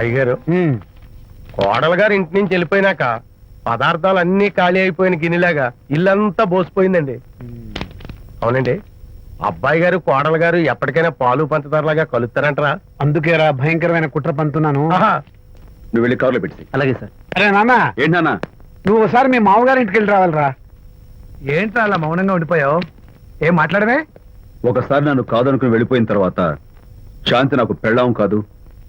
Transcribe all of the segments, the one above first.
అయ్యగారు కోడలు గారు ఇంటి నుంచి వెళ్ళిపోయినాక పదార్థాలు అన్ని ఖాళీ అయిపోయిన గిన్నెలాగా ఇల్లంతా బోసిపోయిందండి. అవునండి అబ్బాయి గారు కోడలు గారు ఎప్పటికైనా పాలు పంచదారలాగా కలుస్తారంటరా? అందుకేరా భయంకరమైన కుట్ర పంతున్నాను. ఆహా, నువ్వు వెళ్ళి కారులో పెట్టి. అలాగే సార్. అరే నాన్న. ఏంటన్నా నువ్వు ఒకసారి మీ మామగారి ఇంటికి వెళ్ళి రావాలిరా. ఏంట్రా అలా మౌనంగా ఉండిపోయావు? ఏం మాట్లాడమే? ఒకసారి నన్ను కాదనుకుని వెళ్ళిపోయిన తర్వాత శాంతి నాకు పెళ్ళాం కాదు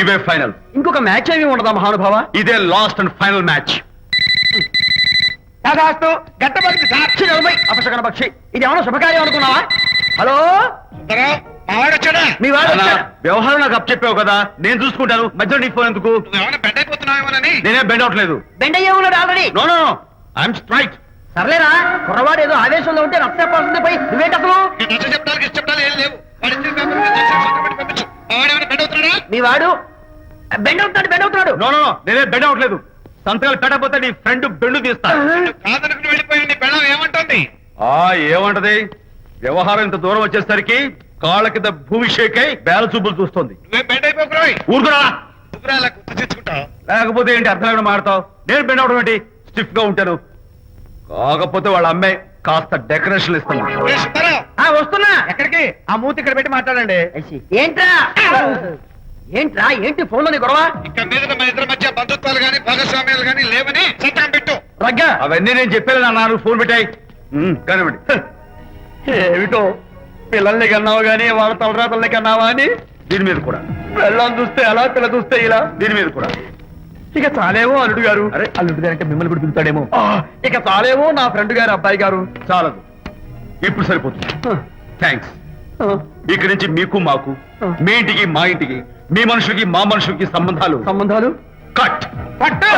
ఇవే ఫైనల్. ఇంకొక మ్యాచ్ ఏమి ఉండదా మహానుభావ? ఇదే last and final match. Sir పక్షి నలభై. అపశకన పక్షి ఇది ఏమైనా శుభకార్యం అనుకున్నావా? హలో? మీ వాడు? వ్యవహారం నాకు అప్ చెప్పావు కదా నేను చూసుకుంటాను మధ్యలో నీకు ఫోన్ ఎందుకు? ఏమైనా బెడ్ అయిపోతున్నావేమోనని నేనే బెండ్ అవట్లేదు. బెండ్ అయ్యే ఉన్నాడు already no no I'm straight సర్లేరా కుర్రవాడు ఏదో ఆవేశంలో ఉంటే రక్త చెప్పాల్సింది పోయి నువ్వేంటి అసలు? నీ నచ్చ చెప్తానికి ఇష్టపడాలి ఏం లేవు. మీ వాడు? బెండ్ అవుతున్నాడు బెండ్ అవుతున్నాడు. నో నో నో నేనే బెండ్ అవట్లేదు సంతకాలు పెట్టకపోతే నీ ఫ్రెండ్ బెండు తీస్తా. కాదనుకుని వెళ్ళిపోయి నీ పెళ్ళం ఏమంటుంది? ఆ ఏమంటది? వ్యవహారం ఇంత దూరం వచ్చేసరికి కాళ్ళ కింద భూమి షేక్ అయి బేల చూపులు చూస్తుంది. నువ్వే బెడ్ అయిపోకురాయి ఊరుకురా. నువ్వురా అలా గుర్తు తెచ్చుకుంటావు లేకపోతే ఏంటి అర్థం లేకుండా మాడతావు? నేను బెండ్ అవడం ఏంటి? స్టిఫ్గా ఉంటాను. కాకపోతే వాళ్ళ అమ్మాయి కాస్త డెకరేషన్ ఇస్తాను వస్తున్నా. ఎక్కడికి? ఆ మూతి ఇక్కడ పెట్టి మాట్లాడండి. ఏంట్రా? ఏంట్రా ఏంటి ఫోన్లోని గొడవ? ఇక మీద మన ఇద్దరి మధ్య బంధుత్వాలు గాని భాగస్వామ్యాలు గాని లేవని సంతకం పెట్టు. రగ్గా? అవన్నీ నేను చెప్పాను అన్నారు ఫోన్ పెట్టాయి. కానివ్వండి. ఏమిటో? పిల్లల్ని కన్నావు గానీ వాళ్ళ తలరాతల్ని కన్నావా అని? దీని మీద కూడా. పిల్లల్ని చూస్తే అలా పిల్ల చూస్తే ఇలా? దీని మీద కూడా. ఇక చాలేమో అల్లుడు గారు. అరే. అల్లుడు గారు అంటే మిమ్మల్ని కూడా పిలుతాడేమో ఇక చాలేమో నా ఫ్రెండ్ గారు అబ్బాయి గారు. చాలదు. ఇప్పుడు సరిపోతుంది. థ్యాంక్స్ ఇక్కడి నుంచి మీకు మాకు మీ ఇంటికి మా ఇంటికి మీ మనుషులకి మా మనుషులకి సంబంధాలు? సంబంధాలు? కట్! పట్టు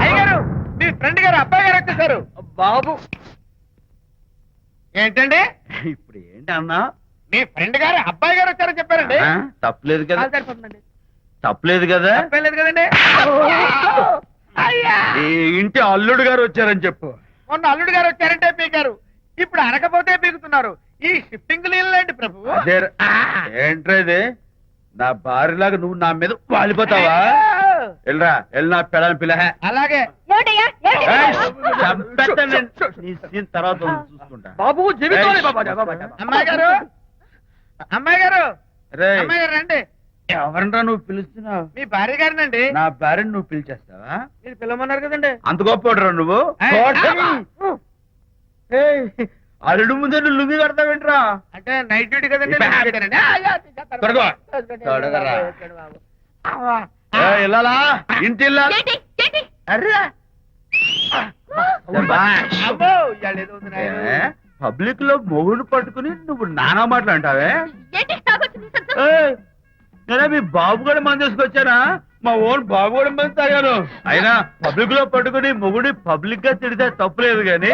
అయ్యగారు మీ ఫ్రెండ్ గారు అబ్బాయి గారు వచ్చేసారు బాబు. ఏంటండి? ఇప్పుడు ఏంటి అన్నా? మీ ఫ్రెండ్ గారు అబ్బాయి గారు వచ్చారని చెప్పారండి. తప్పలేదు కదా. సరిపోతుందండి. తప్పలేదు కదా. తప్పలేదు కదండి. అయ్యా! ఈ ఇంటి అల్లుడు గారు వచ్చారని చెప్పు. మొన్న అల్లుడు గారు వచ్చారంటే పీకారు. ఇప్పుడు అనకపోతే పీకుతున్నారు. ఈ షిఫ్టింగ్ లేండి ప్రభు. అదే ఆ. ఏంట్రా ఇది? నా భార్యలాగా నువ్వు నా మీద వాలిపోతావా? వెళ్ళరా వెళ్ళి నా పెళ్ళని పిల్ల. అలాగే. తర్వాత చూసుకుంటా. బాబు. అమ్మాయి గారు అమ్మాయి గారు రేయ్, అమ్మాయి గారు రండి. ఎవరినరా నువ్వు పిలుస్తున్నావు? మీ భార్య గారినండి నా భార్యను నువ్వు పిలిచేస్తావా? మీరు పిలవమన్నారు కదండి. అంత గొప్ప నువ్వు. అల్లుడు ముందే నువ్వు లుంగి కడతావేంట్రా? అంటే నైట్ డ్యూటీ కదండి ఇల్లాలా? ఇంటి పబ్లిక్లో మొగుడు పట్టుకుని నువ్వు నానా మాటలు అంటావే నేనే మీ బాబు కూడా మంది తీసుకొచ్చానా? మా ఓన్ బాబు కూడా మంది తాగాను. అయినా పబ్లిక్లో పట్టుకుని మొగుడి పబ్లిక్గా తిడితే తప్పులేదు గాని.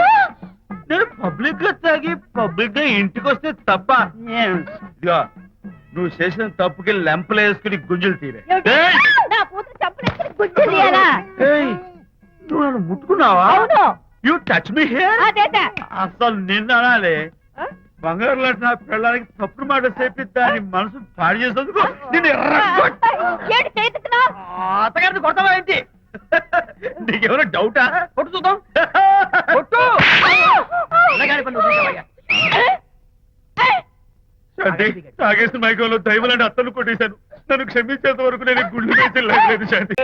నేను పబ్లిక్గా తాగి పబ్లిక్గా ఇంటికి వస్తే తప్ప ఇదిగో నువ్వు చేసిన తప్పుకి లెంపలు వేసుకుని గుంజులు తీరే. ఏమిటి? ఏయ్! నా కూతురు చంపలేసుకుని గుజ్జు తీయాలా? ఏయ్, నువ్వు నన్ను ముట్టుకున్నావా? అవును. యూ టచ్ మీ హియర్ అసలు నిన్న అనాలి. బంగారు లాంటి నా పిల్లలకి తప్పుడు మాట చెప్పి దాని మనసు పాడు చేసేందుకు నిన్ను ఎర్రగొట్ట- ఏంటి చేతుకున్నావు అత్తగారిని కొడతావా ఏంటి? నీకేమైనా డౌటా కొట్టు చూద్దాం కొట్టు అన్నగారి పనులు చూసావయ్యా. శాంతి తాగేసిన మైకంలో దైవం లాంటి అత్తను కొట్టేశాను. నన్ను క్షమించేంత వరకు నేను గుళ్ళు వేసి లేదు శాంతి.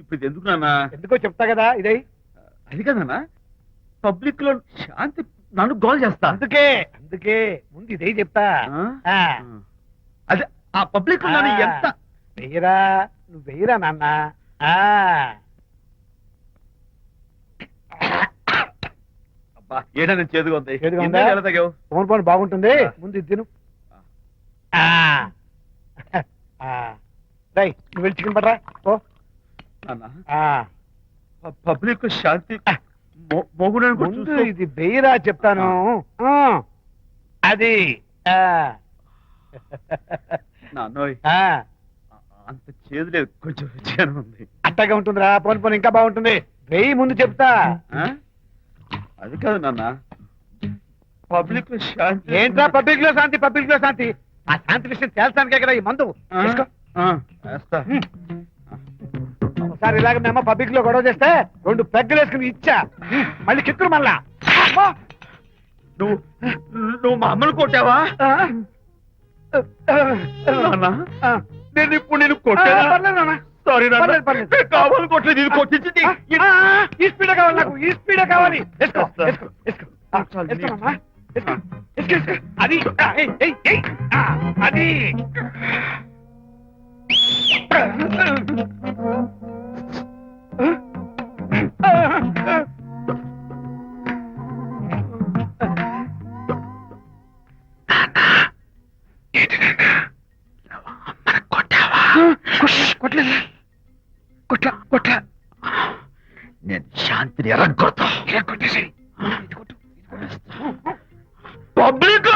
ఇప్పుడు ఎందుకు నాన్న? ఎందుకో చెప్తా కదా ఇదే. అది కదన్నా పబ్లిక్లో శాంతి నన్ను గోల్ చేస్తా. అందుకే అందుకే ముందు ఇదే చెప్తా. అదే ఆ పబ్లిక్లో నన్ను ఎంత వెయ్యరా నువ్వు వెయ్యరా నాన్న? ఏంటని చేదుగా ఉంది. చేదుగా ఉందా? ఇందాక ఎలా తాగావు? ఫోన్ ఫోన్ బాగుంటుంది. ముందు ఇది తిను. ఆ. ఆ. రేయ్, నువ్వు వెళ్ళి చికెన్ పడరా ఓ నాన్న. పబ్లిక్ శాంతి మొ- మొగుడని కూడా ముందు చూస్తూ ఇది వెయ్యరా చెప్తాను. ఆ. అది. ఆ. నాన్నోయ్ ఆ. అంత చేదు లేదు. కొంచెం రుచిగానే ఉంది. అట్టగా ఉంటుందిరా. పోను పోను ఇంకా బాగుంటుంది. వెయ్యి ముందు చెప్తా. ఆ? అది కాదు నాన్న పబ్లిక్లో శాంతి ఏంట్రా పబ్లిక్లో శాంతి పబ్లిక్లో శాంతి ఆ శాంతి విషయం తేల్చడానికే కదా ఈ మందు ఆ? తీసుకో. ఆ, వేస్తా. ఒకసారి ఇలాగ మేము పబ్లిక్లో గొడవ చేస్తే రెండు పెగ్గలు వేసుకుని ఇచ్చా మళ్ళీ కిక్కురు మళ్ళా అమ్మా! నువ్వు నువ్వు మా అమ్మను కొట్టావా ఆ? నాన్న ఆ. నేను ఇప్పుడు నేను ఆ, కొట్టానా పర్లేదు నాన్న. సారీ నాన్న పర్లేదు, పర్లేదు. నేను కావాలని కొట్టలేదు ఇది కొట్టించింది ఆ, ఈ స్పీడ్ కావాలి నాకు ఈ స్పీడ్ కావాలి వేస్తా. వేసుకో వేసుకో ఆ, వేసుకో నాన్న. వేసుకో. వేసుకో, వేసుకో. అది ఆ, ఏయ్, ఏయ్, ఏయ్. ఆ, అది కొట్టలేదు కొట్ల కొట్ల. నేను శాంతిని ఎరగొడతా. పబ్లిక్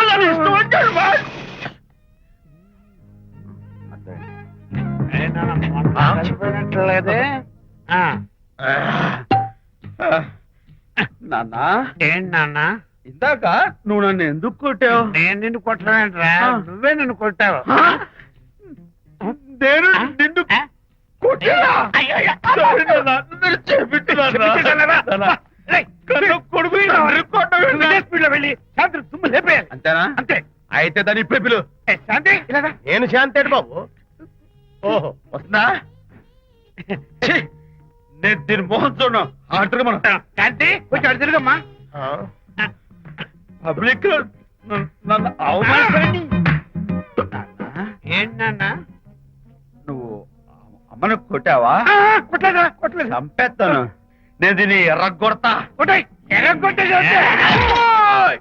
నన్ను ఏంటి నాన్న ఇందాక నువ్వు నన్ను ఎందుకు కొట్టావు? నేను నిన్ను కొట్టలేంట్రా. నువ్వే నిన్ను కొట్టావు. నేను? నిన్ను అంతేనా? అంతే. అయితే దాని ఇప్పుడే పిలు. ఏ, శాంతి. నేను శాంతేడు బాబు. ఓహో వస్తుందా నేను దీని మోహన్ చూడను. మనం. శాంతి కొంచెం తిరుగమ్మా. పబ్లిక్లో నన్ను- అవమానించండి ఏంటి నాన్న? నువ్వు అమ్మను కొట్టావా? కొట్టలేదు చంపేస్తాను. నేను దీన్ని ఎర్రగొడతా. కొట్టాయి ఎర్ర కొట్టేసి